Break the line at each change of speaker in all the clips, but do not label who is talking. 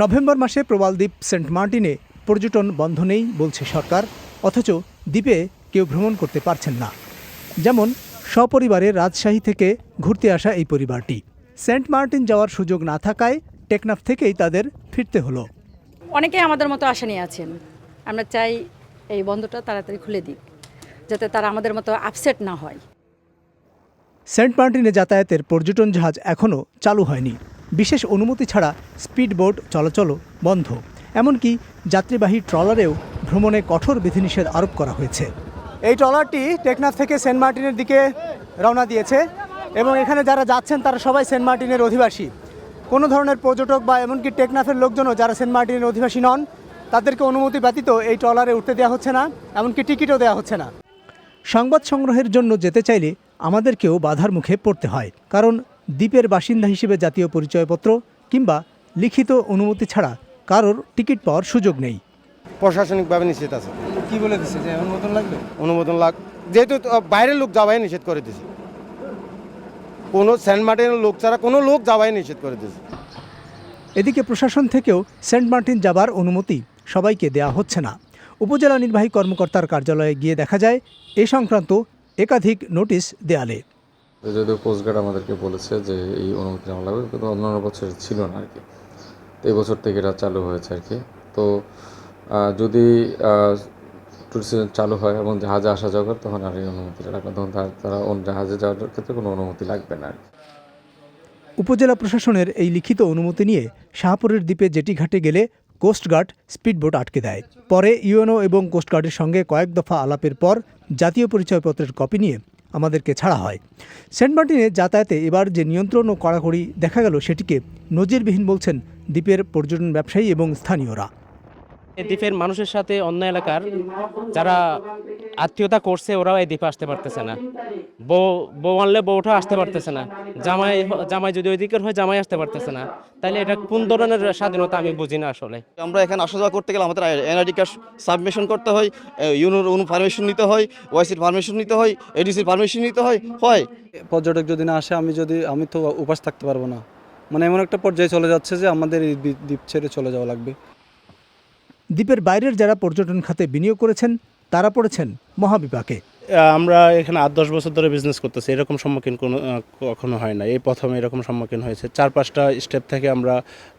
November মাসে প্রবাল দ্বীপ Saint মার্টিনে পর্যটন বন্ধ নেই বলছে সরকার অথচ দ্বীপে কেউ ভ্রমণ করতে পারছেন না। যেমন সপরিবারে রাজশাহী থেকে ঘুরতে আসা এই পরিবারটি। সেন্ট মার্টিন যাওয়ার সুযোগ না থাকায় টেকনাফ থেকেই তাদের ফিরতে হলো।
অনেকেই আমাদের মতো আশা নিয়ে আছেন। আমরা চাই এই বন্ধটা তাড়াতাড়ি খুলে দিক যাতে তারা আমাদের মতো আপসেট না হয়।
সেন্ট মার্টিনে যাতায়াতের পর্যটন জাহাজ এখনও চালু হয়নি। বিশেষ অনুমতি ছাড়া স্পিড বোট চলাচলও বন্ধ। এমনকি যাত্রীবাহী ট্রলারেও ভ্রমণে কঠোর বিধিনিষেধ আরোপ করা হয়েছে। এই ট্রলারটি টেকনাফ থেকে সেন্ট মার্টিনের দিকে রওনা দিয়েছে এবং এখানে যারা যাচ্ছেন তারা সবাই সেন্ট মার্টিনের অধিবাসী। কোনো ধরনের পর্যটক বা এমনকি টেকনাফের লোকজনও যারা সেন্ট মার্টিনের অধিবাসী নন তাদেরকে অনুমতি ব্যতীত এই ট্রলারে উঠতে দেওয়া হচ্ছে না এমনকি টিকিটও দেওয়া হচ্ছে না। সংবাদ সংগ্রহের জন্য যেতে চাইলে আমাদেরকেও বাধার মুখে পড়তে হয় কারণ দ্বীপের বাসিন্দা হিসেবে জাতীয় পরিচয়পত্র কিংবা লিখিত অনুমতি ছাড়া কারোর টিকিট পাওয়ার সুযোগ নেই।
প্রশাসনিকভাবে নিষেধ আছে।
কি বলে দিচ্ছে যে অনুমোদন লাগবে?
অনুমোদন লাগ যেহেতু তো বাইরের লোক যাওয়াই নিষেধ করে দিয়েছে কোনো সেন্ট মার্টিনের লোক ছাড়া কোনো লোক যাওয়াই নিষেধ করে দিয়েছে
এদিকে প্রশাসন থেকেও সেন্ট মার্টিন যাবার অনুমতি সবাইকে দেয়া হচ্ছে না। উপজেলা নির্বাহী কর্মকর্তার কার্যালয়ে গিয়ে দেখা যায় এ সংক্রান্ত একাধিক নোটিশ দেয়ালে।
যদিও কোস্টগার্ড আমাদেরকে বলেছে যে এই অনুমতি নেওয়া লাগবে, কিন্তু অন্যান্য বছর ছিল না আর কি। তো এই বছর থেকে এটা চালু হয়েছে আর কি। তো যদি ট্যুরিজম চালু হয় এবং জাহাজে আসা যাওয়া করে, তখন আর এই অনুমতিটা লাগবে তখন তারা অন্য জাহাজে যাওয়ার ক্ষেত্রে কোনো অনুমতি লাগবে না আর কি।
উপজেলা প্রশাসনের এই লিখিত অনুমতি নিয়ে শাহপুরের দ্বীপে জেটি ঘাটে গেলে কোস্টগার্ড স্পিডবোট আটকে দেয়। পরে ইউএনও এবং কোস্টগার্ডের সঙ্গে কয়েক দফা আলাপের পর জাতীয় পরিচয়পত্রের কপি নিয়ে আমাদেরকে ছাড়া হয়। সেন্ট মার্টিনে যাতায়াতে এবার যে নিয়ন্ত্রণ ও কড়াকড়ি দেখা গেল, সেটিকে নজিরবিহীন বলছেন দ্বীপের পর্যটন ব্যবসায়ী এবং স্থানীয়রা।
দ্বীপের মানুষের সাথে অন্য এলাকার যারা আত্মীয়তা করছে ওরাও এই দ্বীপে আসতে পারতেছে না। বউ বউ আনলে বউটাও আসতে পারতেছে না। জামাই জামাই যদি ওই দিকের হয় জামাই আসতে পারতেছে না। তাহলে এটা কোন ধরনের স্বাধীনতা আমি বুঝি না আসলে।
আমরা এখানে আসা যাওয়া করতে গেলে আমাদের এনআইডি কার্ড সাবমিশন করতে হয় ইউনোর অনু পারমিশন নিতে হয় ওয়াইসির পারমিশন নিতে হয় এডিসির পারমিশন নিতে হয় হয়।
পর্যটক যদি না আসে আমি যদি আমি তো উপাস থাকতে পারব না। মানে এমন একটা পর্যায়ে চলে যাচ্ছে যে আমাদের এই দ্বীপ ছেড়ে চলে যাওয়া লাগবে।
দ্বীপের বাইরের যারা পর্যটন খাতে বিনিয়োগ করেছেন তারা পড়েছেন মহাবিপাকে।
আমরা এখানে আট দশ বছর ধরে বিজনেস করতেছি এরকম সম্মুখীন কোনো কখনো হয় না। এই প্রথম এরকম সম্মুখীন হয়েছে। চার পাঁচটা স্টেপ থেকে আমরা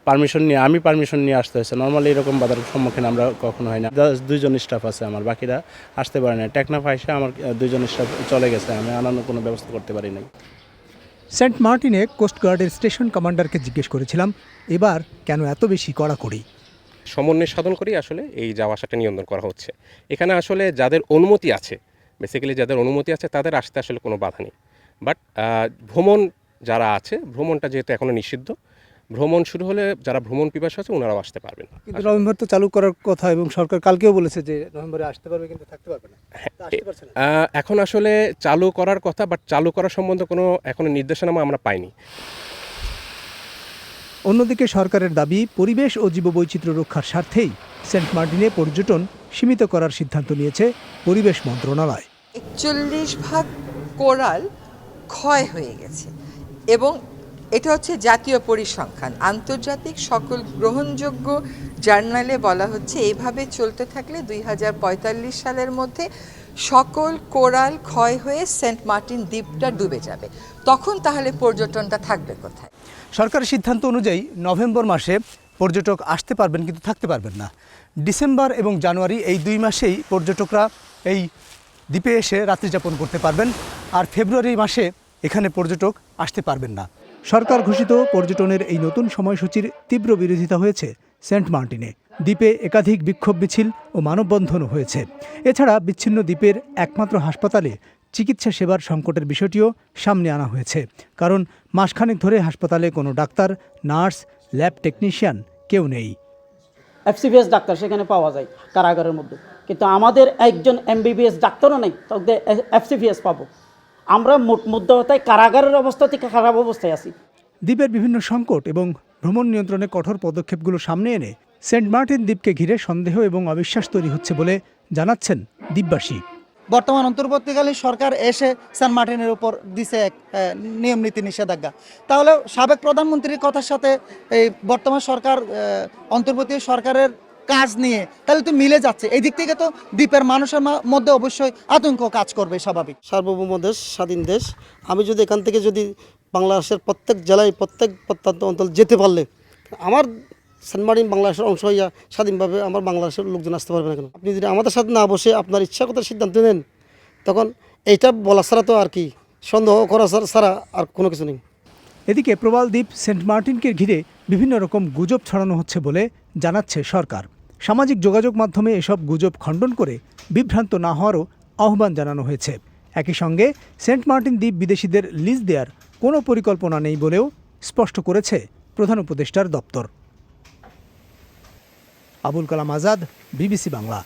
পারমিশন নিয়ে আমি পারমিশন নিয়ে আসতে হয়েছে। নর্মালি এরকম বাধার সম্মুখীন আমরা কখনো হয় না। দুইজন স্টাফ আছে আমার বাকিরা আসতে পারে না। টেকনাফ আইসে আমার দুইজন স্টাফ চলে গেছে। আমি আনানো কোনো ব্যবস্থা করতে পারি নাই।
সেন্ট মার্টিনে কোস্টগার্ডের স্টেশন কমান্ডারকে জিজ্ঞেস করেছিলাম এবার কেন এত বেশি কড়াকড়ি?
সমন্বয় সাধন করেই আসলে এই যাওয়া আসাটা নিয়ন্ত্রণ করা হচ্ছে। এখানে আসলে যাদের অনুমতি আছে বেসিক্যালি যাদের অনুমতি আছে তাদের আসতে আসলে কোনো বাধা নেই। বাট ভ্রমণ যারা আছে ভ্রমণটা যেহেতু এখনও নিষিদ্ধ ভ্রমণ শুরু হলে যারা ভ্রমণ পিপাসু আছে ওনারাও আসতে পারবেন।
কিন্তু নভেম্বর তো চালু করার কথা এবং সরকার কালকেও বলেছে যে নভেম্বরে আসতে পারবে কিন্তু থাকতে পারবে না।
আহ, এখন আসলে চালু করার কথা বাট চালু করার সম্বন্ধে কোনো এখনও নির্দেশনামা আমরা পাইনি।
অন্যদিকে সরকারের দাবি, পরিবেশ ও জীববৈচিত্র্য রক্ষার স্বার্থেই সেন্ট মার্টিনে পর্যটন সীমিত করার সিদ্ধান্ত নিয়েছে পরিবেশ মন্ত্রণালয়।
একচল্লিশ ভাগ কোরাল ক্ষয় হয়ে গেছে এবং এটা হচ্ছে জাতীয় পরিসংখ্যান। আন্তর্জাতিক সকল গ্রহণযোগ্য জার্নালে বলা হচ্ছে, এভাবে চলতে থাকলে দুই হাজার পঁয়তাল্লিশ সালের মধ্যে সকল কোরাল ক্ষয় হয়ে সেন্ট মার্টিন দ্বীপটা ডুবে যাবে। তখন তাহলে পর্যটনটা থাকবে কোথায়?
সরকারের সিদ্ধান্ত অনুযায়ী নভেম্বর মাসে পর্যটক আসতে পারবেন কিন্তু থাকতে পারবেন না। ডিসেম্বর এবং জানুয়ারি এই দুই মাসেই পর্যটকরা এই দ্বীপে এসে রাত্রিযাপন করতে পারবেন। আর ফেব্রুয়ারি মাসে এখানে পর্যটক আসতে পারবেন না। সরকার ঘোষিত পর্যটনের এই নতুন সময়সূচির তীব্র বিরোধিতা হয়েছে সেন্ট মার্টিনে। দ্বীপে একাধিক বিক্ষোভ মিছিল ও মানববন্ধনও হয়েছে। এছাড়া বিচ্ছিন্ন দ্বীপের একমাত্র হাসপাতালে চিকিৎসা সেবার সংকটের বিষয়টিও সামনে আনা হয়েছে। কারণ মাসখানেক ধরে হাসপাতালে কোনো ডাক্তার, নার্স, ল্যাব টেকনিশিয়ান কেউ নেই।
এফসিবিএস ডাক্তার সেখানে পাওয়া যায় কারাগারের মধ্যে। কিন্তু আমাদের একজন এমবিবিএস ডাক্তারও নেই। তবে এফসিপিএস পাবো। আমরা মোট মুদ্রাতায় কারাগারের অবস্থা থেকে খারাপ অবস্থায় আছি।
দ্বীপের বিভিন্ন সংকট এবং ভ্রমণ নিয়ন্ত্রণে কঠোর পদক্ষেপগুলো সামনে এনে সেন্ট মার্টিন দ্বীপকে ঘিরে সন্দেহ এবং অবিশ্বাস তৈরি হচ্ছে বলে জানাচ্ছেন দ্বীপবাসী।
বর্তমান অন্তর্বর্তীকালীন সরকার এসে সেন্ট মার্টিনের উপর দিছে এক নিয়ম নীতি নিষেধাজ্ঞা। তাহলে সাবেক প্রধানমন্ত্রীর কথার সাথে এই বর্তমান সরকার অন্তর্বর্তী সরকারের কাজ নিয়ে তাহলে তো মিলে যাচ্ছে। এই দিক থেকে তো দ্বীপের মানুষের মা- মধ্যে অবশ্যই আতঙ্ক কাজ করবে স্বাভাবিক।
সার্বভৌম দেশ স্বাধীন দেশ আমি যদি এখান থেকে যদি বাংলাদেশের প্রত্যেক জেলায় প্রত্যেক প্রত্যন্ত অঞ্চল যেতে পারলে আমার সেন্ট মার্টিন বাংলাদেশের অংশ হইয়া স্বাধীনভাবে আমার বাংলাদেশের লোকজন আসতে পারবে না কেন? আপনি যদি আমাদের সাথে না বসে আপনার ইচ্ছাগত সিদ্ধান্ত নেন তখন এইটা বলা ছাড়া তো আর কি সন্দেহ করা ছাড়া- ছাড়া আর কোনো কিছু নেই।
এদিকে প্রবাল দ্বীপ সেন্ট মার্টিনকে ঘিরে বিভিন্ন রকম গুজব ছড়ানো হচ্ছে বলে জানাচ্ছে সরকার। সামাজিক যোগাযোগ মাধ্যমে এসব গুজব খণ্ডন করে বিভ্রান্ত না হওয়ারও আহ্বান জানানো হয়েছে। একই সঙ্গে সেন্ট মার্টিন দ্বীপ বিদেশিদের লিজ দেওয়ার কোনো পরিকল্পনা নেই বলেও স্পষ্ট করেছে প্রধান উপদেষ্টার দপ্তর। আবুল কালাম আজাদ, বিবিসি বাংলা।